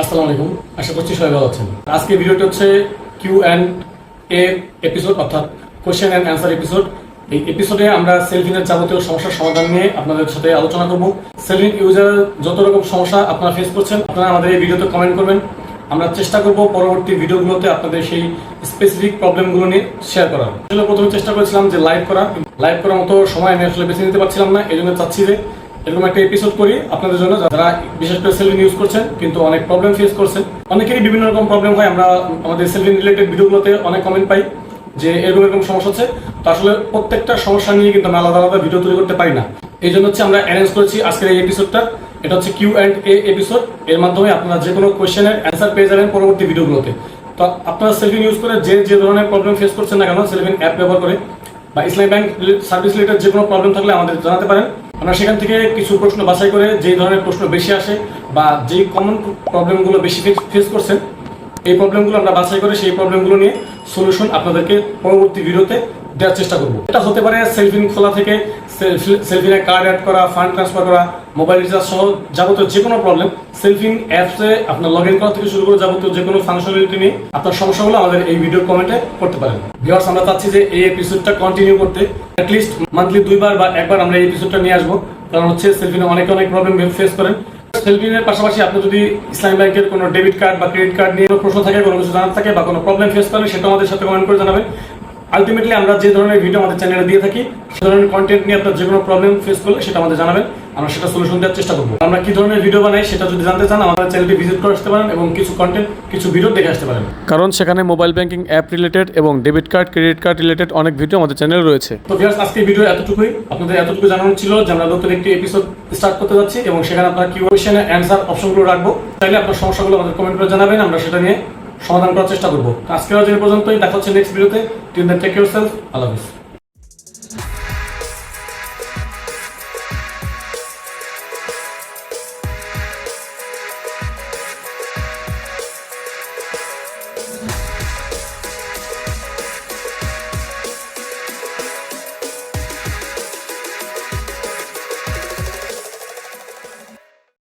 আশা করছি সবাই ভালো আছেন। আজকে ভিডিওটি হচ্ছে কিউ অ্যান্ড এ এপিসোড অর্থাৎ কোয়েশ্চেন অ্যান্ড অ্যান্সার এপিসোড এই এপিসোডে আমরা সেলফিনের যাবতীয় সমস্যার সমাধান নিয়ে আপনাদের সাথে আলোচনা করব। সেলফিন ইউজার যত রকম সমস্যা আপনারা ফেস করছেন, আপনারা আমাদের এই ভিডিওতে কমেন্ট করবেন। আমরা চেষ্টা করব পরবর্তী ভিডিওগুলোতে আপনাদের সেই স্পেসিফিক প্রবলেমগুলো নিয়ে শেয়ার করার। আসলে প্রথমে চেষ্টা করেছিলাম যে লাইভ করা। লাইভ করার মতো সময় আমি আসলে বেছে নিতে পারছিলাম না এই জন্য চাচ্ছি যে এরকম একটা এপিসোড করি আপনাদের জন্য, যারা বিশেষ করে সেলফিন ইউজ করছেন, কিন্তু অনেক প্রবলেম ফেস করছেন। অনেকেরই বিভিন্ন রকম প্রবলেম হয়, আমরা আমাদের সেলফিন রিলেটেড ভিডিওগুলোতে অনেক কমেন্ট পাই যে এরকম এরকম সমস্যা হচ্ছে। তো আসলে প্রত্যেকটা সমস্যা নিয়ে কিন্তু আমরা আলাদা আলাদা ভিডিও তৈরি করতে পারি না। এই জন্য হচ্ছে আমরা অ্যারেঞ্জ করেছি আজকের এই এপিসোডটা এটা হচ্ছে কিউ অ্যান্ড এ এপিসোড এর মাধ্যমে আপনারা যে কোনো কোয়েশ্চেনের অ্যান্সার পেয়ে যাবেন পরবর্তী ভিডিওগুলোতে। তো আপনারা সেলফিন ইউজ করে যে যে ধরনের প্রবলেম ফেস করছেন না কেন সেলফিন অ্যাপ ব্যবহার করে বা ইসলামী ব্যাংক সার্ভিস রিলেটেড যে কোনো প্রবলেম থাকলে আমাদের জানাতে পারেন। আমরা সেখান থেকে কিছু প্রশ্ন বাছাই করে যে ধরনের প্রশ্ন বেশি আসে বা যে কমন প্রবলেমগুলো বেশি ফেস করছেন, এই প্রবলেমগুলো আমরা বাছাই করে সেই প্রবলেমগুলো নিয়ে সলিউশন আপনাদেরকে পরবর্তী ভিডিওতে দেওয়ার চেষ্টা করব। এটা হতে পারে সেলফিন খোলা থেকে সেলফিনে কার্ড অ্যাড করা ফান্ড ট্রান্সফার করা মোবাইল রিচার্জ সহ যাবতীয় যে কোনো প্রবলেম সেলফিন অ্যাপসে আপনার লগ ইন করা থেকে শুরু করে যাবতীয় যে কোনো ফাংশনালিটি নিয়ে আপনার সমস্যাগুলো আমাদের এই ভিডিও কমেন্টে করতে পারেন। ভিউয়ার্স আমরা চাচ্ছি যে এই এপিসোডটা কন্টিনিউ করতে। অ্যাটলিস্ট মান্থলি দুইবার বা একবার আমরা এই এপিসোডটা নিয়ে আসব। কারণ হচ্ছে সেলফিনে অনেক অনেক প্রবলেম ফেস করেন। সেলফিনের পাশাপাশি আপনি যদি ইসলামী ব্যাংকের কোনো ডেবিট কার্ড বা ক্রেডিট কার্ড নিয়ে প্রশ্ন থাকে, কোনো কিছু জানার থাকে বা কোনো প্রবলেম ফেস করেন সেটা আমাদের সাথে কমেন্ট করে জানাবেন। আলটিমেটলি আমরা যে ধরনের ভিডিও আমাদের চ্যানেলে দিয়ে থাকি, সে ধরনের কন্টেন্ট নিয়ে আপনার যে কোনো প্রবলেম ফেস করলে সেটা আমাদের জানাবেন। আমরা সেটা সলিউশন দেওয়ার চেষ্টা করব। আমরা কি ধরনের ভিডিও বানাই সেটা যদি জানতে চান আমাদের চ্যানেলটি ভিজিট করে আসতে পারেন এবং কিছু কন্টেন্ট কিছু ভিডিও দেখে আসতে পারেন। কারণ সেখানে মোবাইল ব্যাংকিং অ্যাপ রিলেটেড এবং debit card credit card related অনেক ভিডিও আমাদের চ্যানেলে রয়েছে। তো ভিউয়ার্স আজকে ভিডিও এতটুকুই। আপনাদের এতটুকু জানানো ছিল যে আমরা নতুন একটি এপিসোড স্টার্ট করতে যাচ্ছি এবং সেখানে আপনার কি কোয়েশ্চেন অ্যান্সার অপশনগুলো রাখব। চাইলে আপনার সমস্যাগুলো আমাদের কমেন্ট করে জানাবেন আমরা সেটা নিয়ে সমাধান করার চেষ্টা করব। আজকের আজ পর্যন্তই। দেখা হচ্ছে নেক্সট ভিডিওতে till then take your self Allah Hafiz.